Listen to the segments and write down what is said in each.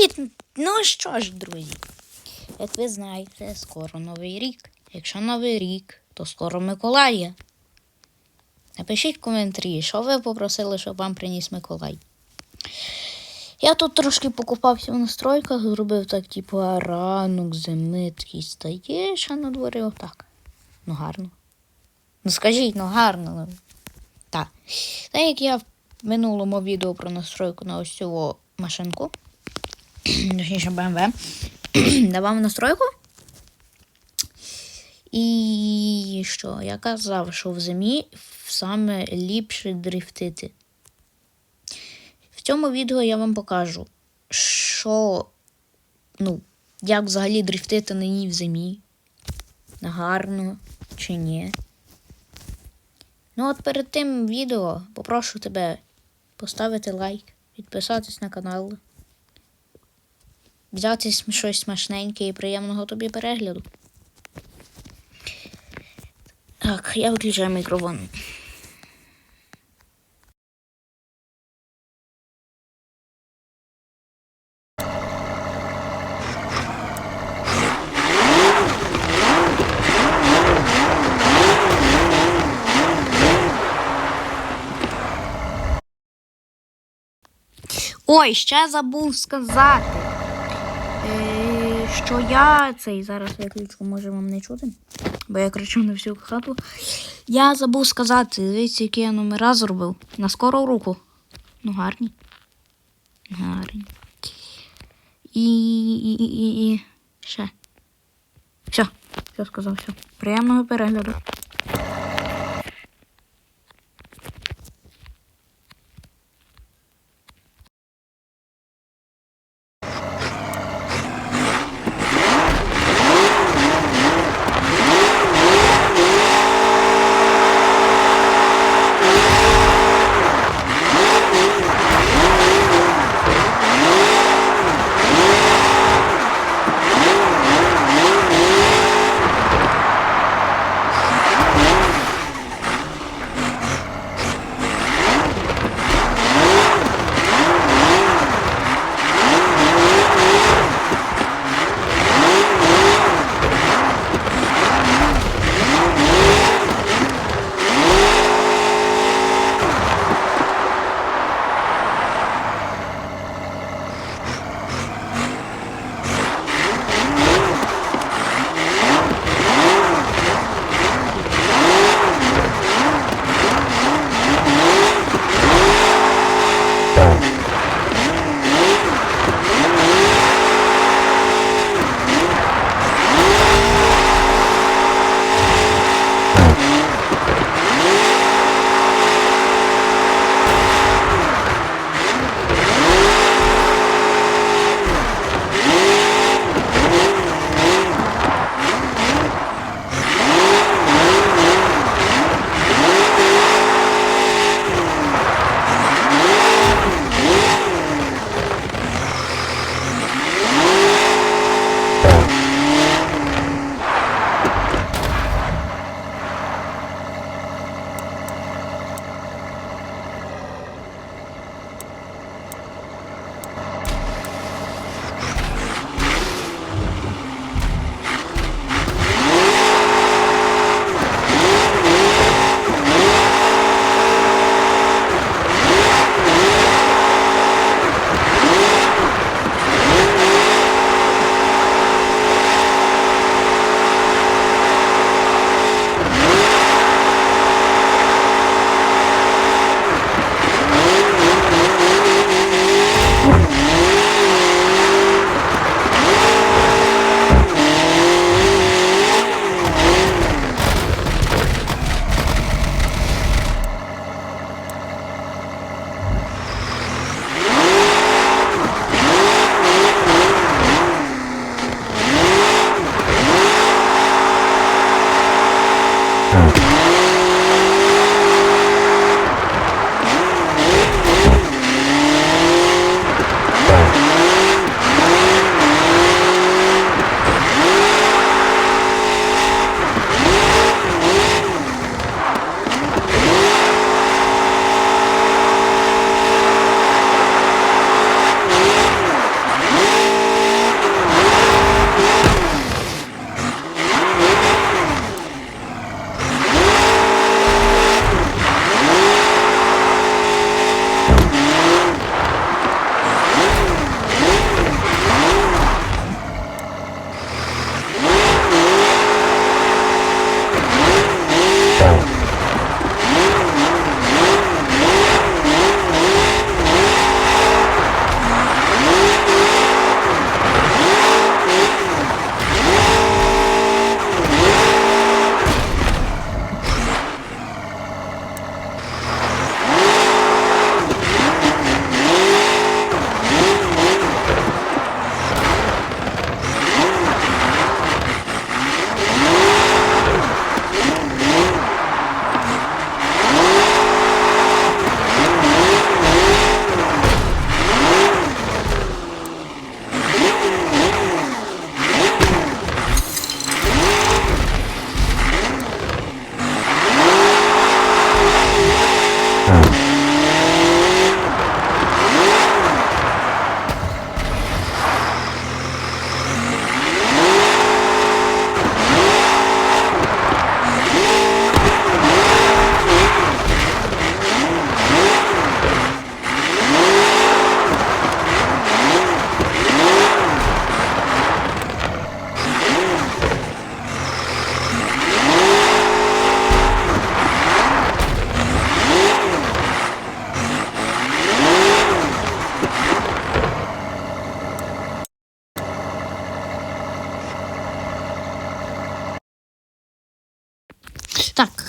Привіт! Ну що ж, друзі, як ви знаєте, скоро Новий рік. Якщо Новий рік, то скоро Миколая. Напишіть в коментарі, що ви попросили, щоб вам приніс Миколай. Я тут трошки покупався в настройках, зробив так, типу, ранок, зими, такий стаєш, а на дворі отак. Ну гарно. Ну скажіть, ну гарно. Так. Так як я в минулому відео про настройку на ось цю машинку, точніше BMW, давав настройку. І що? Я казав, що в зимі саме ліпше дрифтити. В цьому відео я вам покажу, що, ну, як взагалі дрифтити на ній в зимі. Гарно чи ні. Ну, от перед тим відео попрошу тебе поставити лайк, підписатись на канал, взяти щось смачненьке і приємного тобі перегляду. Так, я виключаю мікрофон. Ой, ще забув сказати, що я цей зараз виключу, може вам не чути, бо я кричу на всю хату. Я забув сказати, дивіться, які я номера зробив. На скору руку. Ну, гарні. Гарні. І, і, і, і, і ще. Все, все сказав, все. Приємного перегляду.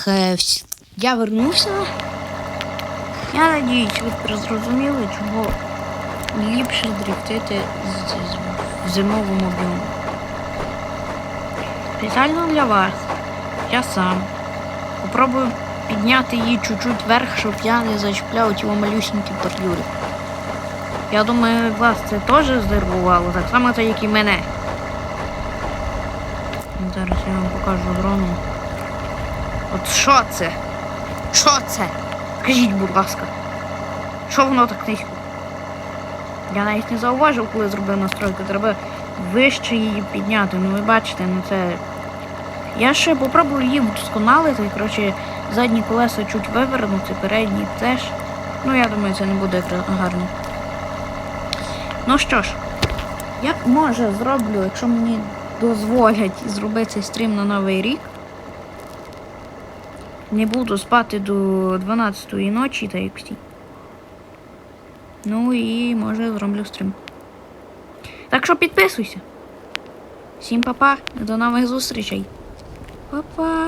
Е, я вернувся. Я надіюсь, ви зрозуміли, чого ліпше з- в зимовому біомі. Спеціально для вас. Я сам. Попробую підняти її чуть-чуть вверх, щоб я не зачіпляв ті малюсінькі бордюри. Я думаю, вас це теж здивувало, так само це, як і мене. Зараз я вам покажу дроном. От що це? Що це? Скажіть, будь ласка. Що воно так низько? Я навіть не зауважив, коли зробив настройку. Треба вище її підняти. Ну ви бачите, ну це. Я ще попробую її вдосконалити. Коротше, задні колеса чуть вивернути, передні теж. Ну, я думаю, це не буде гарно. Ну що ж, я може зроблю, якщо мені дозволять зробити цей стрім на Новий рік. Не буду спати до 12-ї ночі, та як всі. Ну і може зроблю стрім. Так що підписуйся. Всім па-па, до нових зустрічей. Па-па.